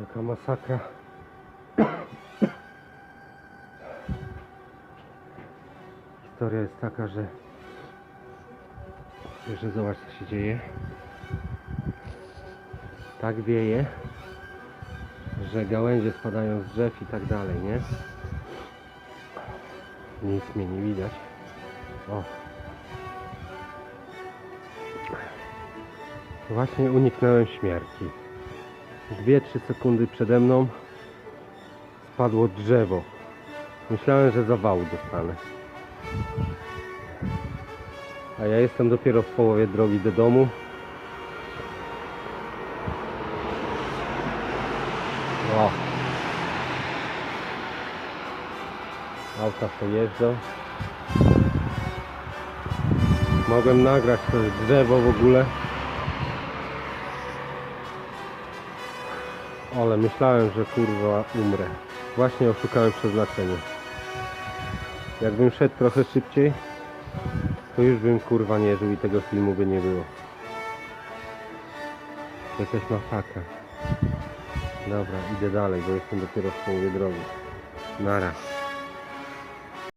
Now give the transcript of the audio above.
Jaka masakra. Historia jest taka, że że zobacz co się dzieje. Tak wieje, że gałęzie spadają z drzew i tak dalej, nie? Nic mnie nie widać. O. Właśnie uniknąłem śmierci. 2-3 sekundy przede mną spadło drzewo. Myślałem, że zawału dostanę. A ja jestem dopiero w połowie drogi do domu. O. Auta sobie jeżdżą. Mogłem nagrać to drzewo w ogóle. Ale myślałem, że kurwa umrę. Właśnie oszukałem przeznaczenie. Jakbym szedł trochę szybciej, to już bym kurwa nie żył i tego filmu by nie było. Jakaś masakra. Dobra, idę dalej, bo jestem dopiero w połowie drogi. Nara.